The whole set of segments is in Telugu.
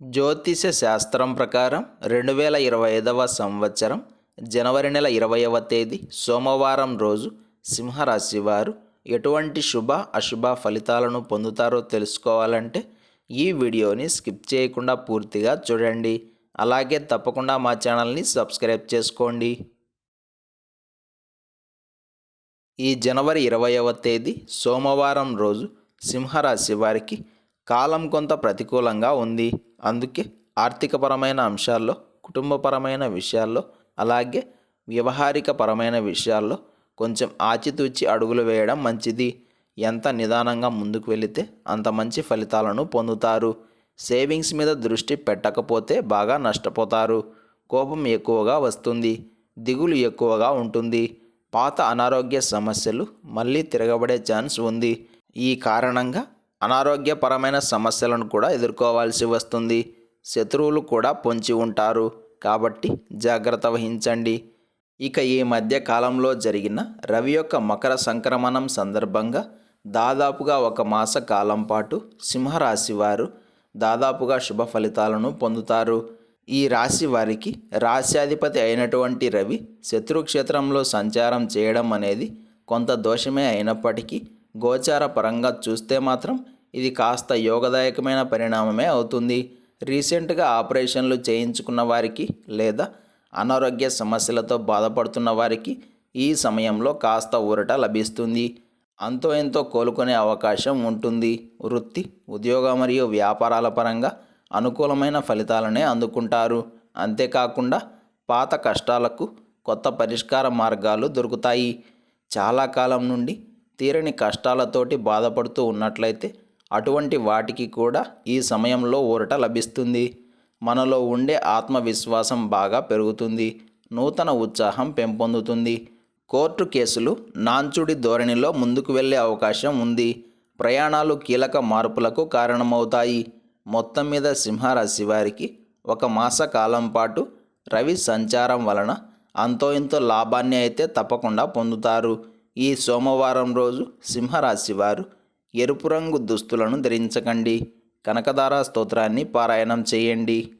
జ్యోతిష శాస్త్రం ప్రకారం రెండు వేల ఇరవై ఐదవ సంవత్సరం జనవరి నెల ఇరవైవ తేదీ సోమవారం రోజు సింహరాశి వారు ఎటువంటి శుభ అశుభ ఫలితాలను పొందుతారో తెలుసుకోవాలంటే ఈ వీడియోని స్కిప్ చేయకుండా పూర్తిగా చూడండి. అలాగే తప్పకుండా మా ఛానల్ని సబ్స్క్రైబ్ చేసుకోండి. ఈ జనవరి ఇరవైవ తేదీ సోమవారం రోజు సింహరాశి వారికి కాలం కొంత ప్రతికూలంగా ఉంది. అందుకే ఆర్థికపరమైన అంశాల్లో కుటుంబపరమైన విషయాల్లో అలాగే వ్యవహారిక పరమైన విషయాల్లో కొంచెం ఆచితూచి అడుగులు వేయడం మంచిది. ఎంత నిదానంగా ముందుకు వెళితే అంత మంచి ఫలితాలను పొందుతారు. సేవింగ్స్ మీద దృష్టి పెట్టకపోతే బాగా నష్టపోతారు. కోపం ఎక్కువగా వస్తుంది. దిగులు ఎక్కువగా ఉంటుంది. పాత అనారోగ్య సమస్యలు మళ్ళీ తిరగబడే ఛాన్స్ ఉంది. ఈ కారణంగా అనారోగ్యపరమైన సమస్యలను కూడా ఎదుర్కోవాల్సి వస్తుంది. శత్రువులు కూడా పొంచి ఉంటారు. కాబట్టి జాగ్రత్త వహించండి. ఇక ఈ మధ్య కాలంలో జరిగిన రవి యొక్క మకర సంక్రమణం సందర్భంగా దాదాపుగా ఒక మాస కాలం పాటు సింహరాశి వారు దాదాపుగా శుభ ఫలితాలను పొందుతారు. ఈ రాశి వారికి రాశ్యాధిపతి అయినటువంటి రవి శత్రుక్షేత్రంలో సంచారం చేయడం అనేది కొంత దోషమే అయినప్పటికీ గోచార పరంగా చూస్తే మాత్రం ఇది కాస్త యోగదాయకమైన పరిణామమే అవుతుంది. రీసెంట్గా ఆపరేషన్లు చేయించుకున్న వారికి లేదా అనారోగ్య సమస్యలతో బాధపడుతున్న వారికి ఈ సమయంలో కాస్త ఊరట లభిస్తుంది. అంతో ఎంతో కోలుకునే అవకాశం ఉంటుంది. వృత్తి ఉద్యోగ మరియు వ్యాపారాల పరంగా అనుకూలమైన ఫలితాలనే అందుకుంటారు. అంతేకాకుండా పాత కష్టాలకు కొత్త పరిష్కార మార్గాలు దొరుకుతాయి. చాలా కాలం నుండి తీరని కష్టాలతోటి బాధపడుతూ ఉన్నట్లయితే అటువంటి వాటికి కూడా ఈ సమయంలో ఊరట లభిస్తుంది. మనలో ఉండే ఆత్మవిశ్వాసం బాగా పెరుగుతుంది. నూతన ఉత్సాహం పెంపొందుతుంది. కోర్టు కేసులు నాంచుడి ధోరణిలో ముందుకు వెళ్ళే అవకాశం ఉంది. ప్రయాణాలు కీలక మార్పులకు కారణమవుతాయి. మొత్తం మీద సింహరాశి వారికి ఒక మాస కాలం పాటు రవి సంచారం వలన అంతో ఇంతో లాభాన్ని అయితే తప్పకుండా పొందుతారు. ఈ సోమవారం రోజు సింహరాశి వారు ఎరుపు రంగు దుస్తులను ధరించకండి. కనకదార స్తోత్రాన్ని పారాయణం చేయండి.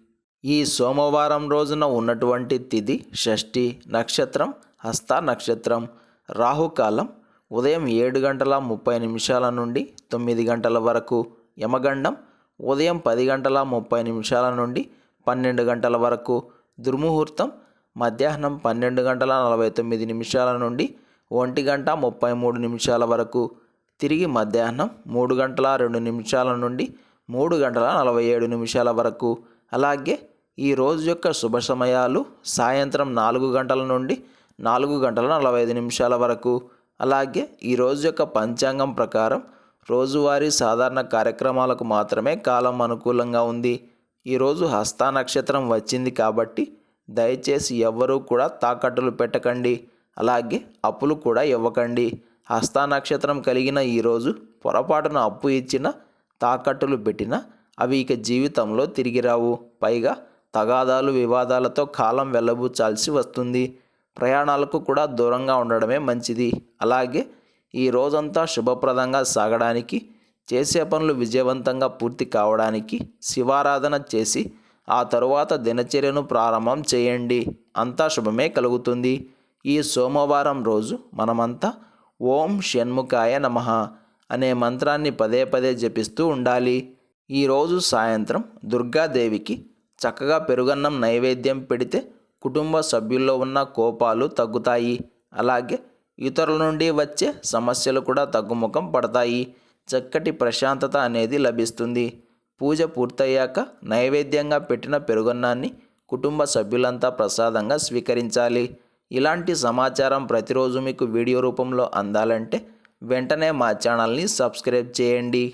ఈ సోమవారం రోజున ఉన్నటువంటి తిథి షష్ఠి నక్షత్రం హస్త నక్షత్రం రాహుకాలం ఉదయం ఏడు గంటల ముప్పై నిమిషాల నుండి తొమ్మిది గంటల వరకు యమగండం ఉదయం పది గంటల ముప్పై నిమిషాల నుండి పన్నెండు గంటల వరకు దుర్ముహూర్తం మధ్యాహ్నం పన్నెండు గంటల నలభై తొమ్మిది నిమిషాల నుండి ఒంటి గంట ముప్పై మూడు నిమిషాల వరకు. తిరిగి మధ్యాహ్నం మూడు గంటల రెండు నిమిషాల నుండి మూడు గంటల నలభై ఏడు నిమిషాల వరకు. అలాగే ఈ రోజు యొక్క శుభ సమయాలు సాయంత్రం నాలుగు గంటల నుండి నాలుగు గంటల నలభై ఐదు నిమిషాల వరకు. అలాగే ఈ రోజు యొక్క పంచాంగం ప్రకారం రోజువారీ సాధారణ కార్యక్రమాలకు మాత్రమే కాలం అనుకూలంగా ఉంది. ఈరోజు హస్త నక్షత్రం వచ్చింది కాబట్టి దయచేసి ఎవ్వరూ కూడా తాకట్టులు పెట్టకండి. అలాగే అప్పులు కూడా ఇవ్వకండి. హస్త నక్షత్రం కలిగిన ఈరోజు పొరపాటున అప్పు ఇచ్చిన తాకట్టులు పెట్టిన అవి ఇక జీవితంలో తిరిగి రావు. పైగా తగాదాలు వివాదాలతో కాలం వెళ్ళబుచ్చాల్సి వస్తుంది. ప్రయాణాలకు కూడా దూరంగా ఉండడమే మంచిది. అలాగే ఈ రోజంతా శుభప్రదంగా సాగడానికి చేసే పనులు విజయవంతంగా పూర్తి కావడానికి శివారాధన చేసి ఆ తరువాత దినచర్యను ప్రారంభం చేయండి. అంతా శుభమే కలుగుతుంది. ఈ సోమవారం రోజు మనమంతా ఓం షణ్ముఖాయ నమః అనే మంత్రాన్ని పదే పదే జపిస్తూ ఉండాలి. ఈరోజు సాయంత్రం దుర్గాదేవికి చక్కగా పెరుగన్నం నైవేద్యం పెడితే కుటుంబ సభ్యుల్లో ఉన్న కోపాలు తగ్గుతాయి. అలాగే ఇతరుల నుండి వచ్చే సమస్యలు కూడా తగ్గుముఖం పడతాయి. చక్కటి ప్రశాంతత అనేది లభిస్తుంది. పూజ పూర్తయ్యాక నైవేద్యంగా పెట్టిన పెరుగన్నాన్ని కుటుంబ సభ్యులంతా ప్రసాదంగా స్వీకరించాలి. ఇలాంటి సమాచారం ప్రతిరోజు మీకు వీడియో రూపంలో అందాలంటే వెంటనే మా ఛానల్ని సబ్స్క్రైబ్ చేయండి.